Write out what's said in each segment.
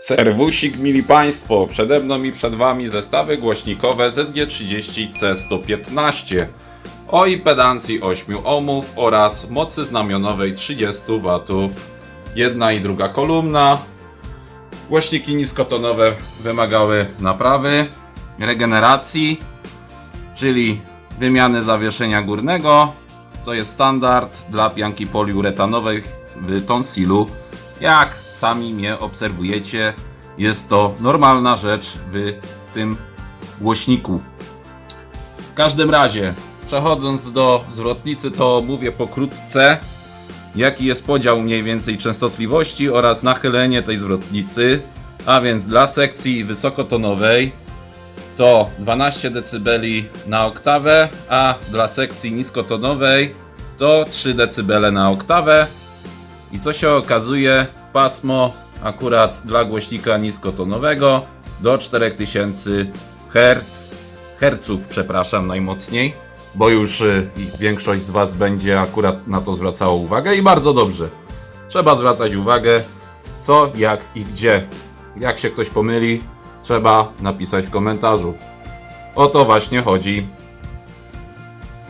Serwusik, mili Państwo, przede mną i przed Wami zestawy głośnikowe ZG30C115 o impedancji 8 ohmów oraz mocy znamionowej 30 W. Jedna i druga kolumna. Głośniki niskotonowe wymagały naprawy, regeneracji, czyli wymiany zawieszenia górnego, co jest standard dla pianki poliuretanowej w tonsilu. Jak sami mnie obserwujecie, jest to normalna rzecz w tym głośniku. W każdym razie, przechodząc do zwrotnicy, to mówię pokrótce, jaki jest podział mniej więcej częstotliwości oraz nachylenie tej zwrotnicy. A więc dla sekcji wysokotonowej to 12 dB na oktawę, a dla sekcji niskotonowej to 3 dB na oktawę. I co się okazuje, pasmo akurat dla głośnika niskotonowego do 4000 Hz, herców, przepraszam najmocniej, bo już y, większość z Was będzie akurat na to zwracało uwagę i bardzo dobrze. Trzeba zwracać uwagę co, jak i gdzie. Jak się ktoś pomyli, trzeba napisać w komentarzu. O to właśnie chodzi.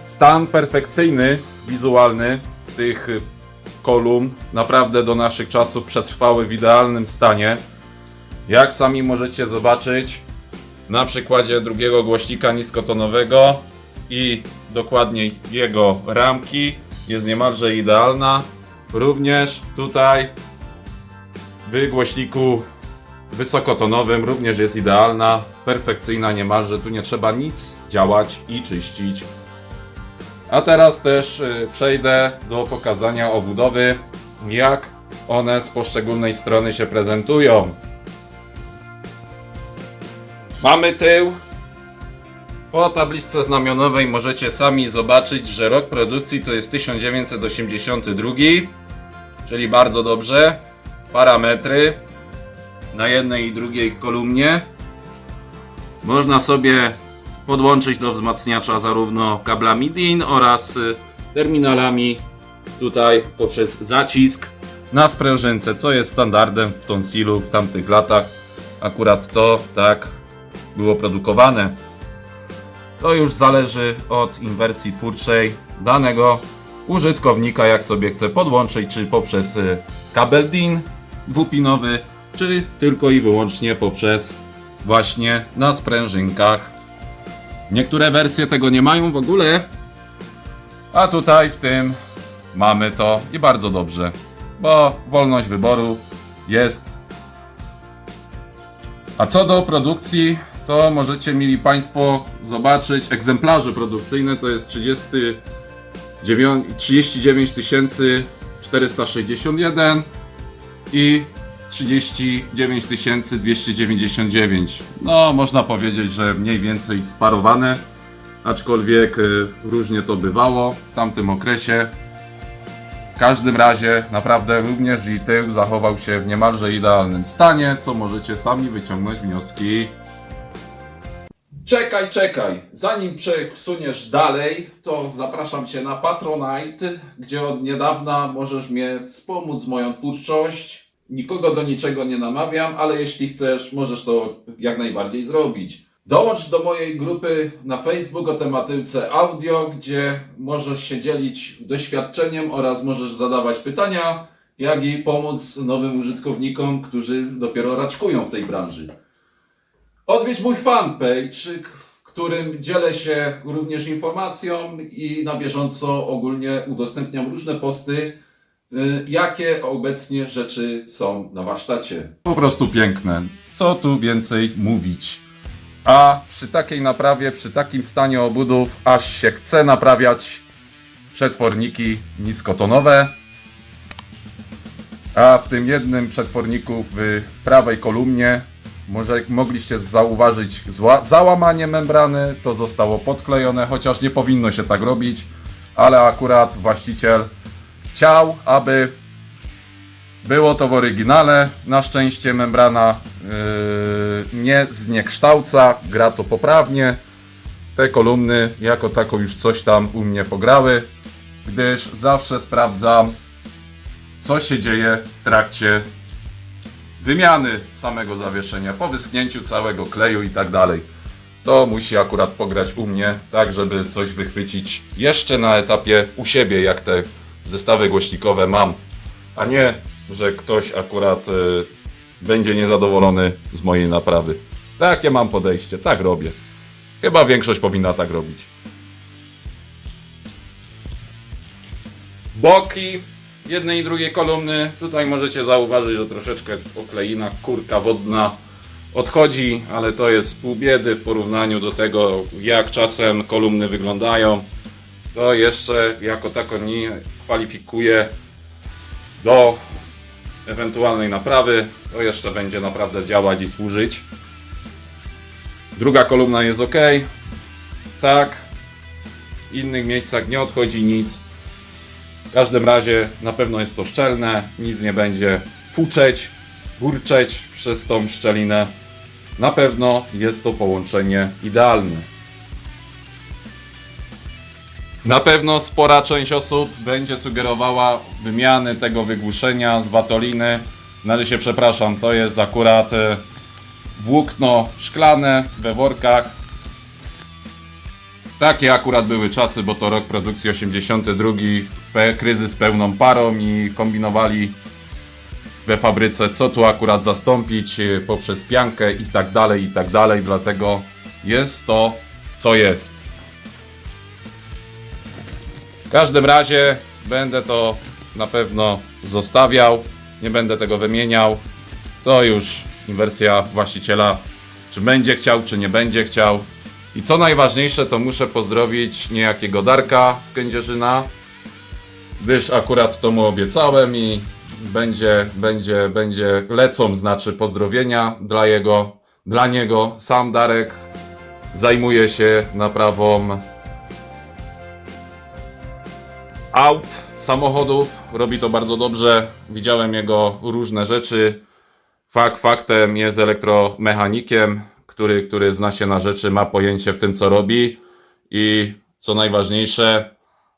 Stan perfekcyjny, wizualny tych y, kolumn naprawdę do naszych czasów przetrwały w idealnym stanie. Jak sami możecie zobaczyć na przykładzie drugiego głośnika niskotonowego i dokładniej jego ramki jest niemalże idealna. Również tutaj w głośniku wysokotonowym również jest idealna, perfekcyjna niemalże, tu nie trzeba nic działać i czyścić. A teraz też y, przejdę do pokazania obudowy, jak one z poszczególnej strony się prezentują. Mamy tył. Po tabliczce znamionowej możecie sami zobaczyć, że rok produkcji to jest 1982, czyli bardzo dobrze. Parametry na jednej i drugiej kolumnie. Można sobie podłączyć do wzmacniacza zarówno kablami DIN oraz y, terminalami tutaj poprzez zacisk na sprężynce, co jest standardem w Tonsilu w tamtych latach. Akurat to tak było produkowane. To już zależy od inwersji twórczej danego użytkownika, jak sobie chce podłączyć, czy poprzez y, kabel DIN dwupinowy, czy tylko i wyłącznie poprzez właśnie na sprężynkach. Niektóre wersje tego nie mają w ogóle, a tutaj w tym mamy to i bardzo dobrze, bo wolność wyboru jest. A co do produkcji, to możecie mieli Państwo zobaczyć egzemplarze produkcyjne, to jest 39 39 461 i 39 299. No, można powiedzieć, że mniej więcej sparowane, aczkolwiek y, różnie to bywało w tamtym okresie. W każdym razie, naprawdę również i tył zachował się w niemalże idealnym stanie, co możecie sami wyciągnąć wnioski. Czekaj, czekaj. Zanim przesuniesz dalej, to zapraszam Cię na Patronite, gdzie od niedawna możesz mnie wspomóc moją twórczość. Nikogo do niczego nie namawiam, ale jeśli chcesz, możesz to jak najbardziej zrobić. Dołącz do mojej grupy na Facebook o tematyce audio, gdzie możesz się dzielić doświadczeniem oraz możesz zadawać pytania, jak i pomóc nowym użytkownikom, którzy dopiero raczkują w tej branży. Odwiedź mój fanpage, w którym dzielę się również informacją i na bieżąco ogólnie udostępniam różne posty, jakie obecnie rzeczy są na warsztacie. Po prostu piękne. Co tu więcej mówić? A przy takiej naprawie, przy takim stanie obudów, aż się chce naprawiać przetworniki niskotonowe. A w tym jednym przetworniku w prawej kolumnie może mogliście zauważyć załamanie membrany, to zostało podklejone, chociaż nie powinno się tak robić, ale akurat właściciel chciał, aby było to w oryginale. Na szczęście membrana yy, nie zniekształca, gra to poprawnie. Te kolumny jako tako już coś tam u mnie pograły, gdyż zawsze sprawdzam, co się dzieje w trakcie wymiany samego zawieszenia, po wyschnięciu całego kleju i tak dalej. To musi akurat pograć u mnie, tak żeby coś wychwycić jeszcze na etapie u siebie, jak te zestawy głośnikowe mam, a nie, że ktoś akurat y, będzie niezadowolony z mojej naprawy. Takie mam podejście, tak robię. Chyba większość powinna tak robić. Boki jednej i drugiej kolumny. Tutaj możecie zauważyć, że troszeczkę okleina, kurka wodna odchodzi, ale to jest pół biedy w porównaniu do tego, jak czasem kolumny wyglądają. To jeszcze jako tako nie kwalifikuje do ewentualnej naprawy. To jeszcze będzie naprawdę działać i służyć. Druga kolumna jest ok. Tak. W innych miejscach nie odchodzi nic. W każdym razie na pewno jest to szczelne, nic nie będzie fuczeć, burczeć przez tą szczelinę. Na pewno jest to połączenie idealne. Na pewno spora część osób będzie sugerowała wymiany tego wygłuszenia z watoliny. Na razie się przepraszam, to jest akurat e, włókno szklane we workach. Takie akurat były czasy, bo to rok produkcji 82, pe- kryzys pełną parą i kombinowali we fabryce, co tu akurat zastąpić y, poprzez piankę i tak dalej, i tak dalej, dlatego jest to, co jest. W każdym razie będę to na pewno zostawiał, nie będę tego wymieniał. To już inwersja właściciela, czy będzie chciał, czy nie będzie chciał. I co najważniejsze, to muszę pozdrowić niejakiego Darka z Kędzierzyna, gdyż akurat to mu obiecałem i będzie, będzie, będzie, lecą znaczy pozdrowienia dla jego, dla niego. Sam Darek zajmuje się naprawą aut, samochodów, robi to bardzo dobrze. Widziałem jego różne rzeczy. Fakt faktem jest elektromechanikiem, który, który zna się na rzeczy, ma pojęcie w tym, co robi i co najważniejsze,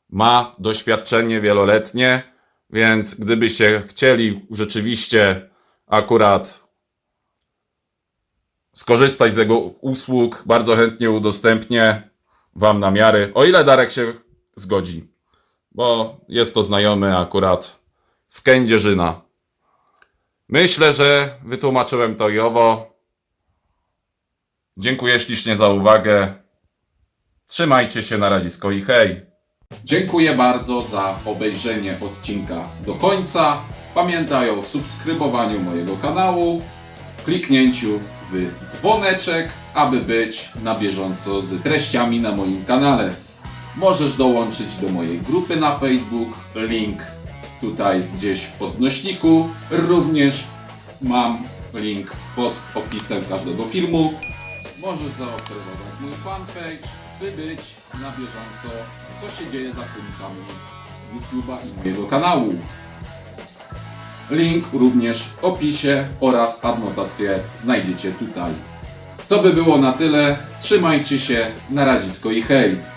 ma doświadczenie wieloletnie, więc gdybyście chcieli rzeczywiście akurat skorzystać z jego usług, bardzo chętnie udostępnię Wam na miary, o ile Darek się zgodzi, bo jest to znajomy akurat z Kędzierzyna. Myślę, że wytłumaczyłem to i owo. Dziękuję ślicznie za uwagę. Trzymajcie się na razisko i hej! Dziękuję bardzo za obejrzenie odcinka do końca. Pamiętaj o subskrybowaniu mojego kanału, kliknięciu w dzwoneczek, aby być na bieżąco z treściami na moim kanale. Możesz dołączyć do mojej grupy na Facebook, link tutaj gdzieś w podnośniku. Również mam link pod opisem każdego filmu. Możesz zaobserwować mój fanpage, by być na bieżąco, co się dzieje za kulisami YouTube'a i mojego kanału. Link również w opisie oraz adnotację znajdziecie tutaj. To by było na tyle. Trzymajcie się, na razisko i hej!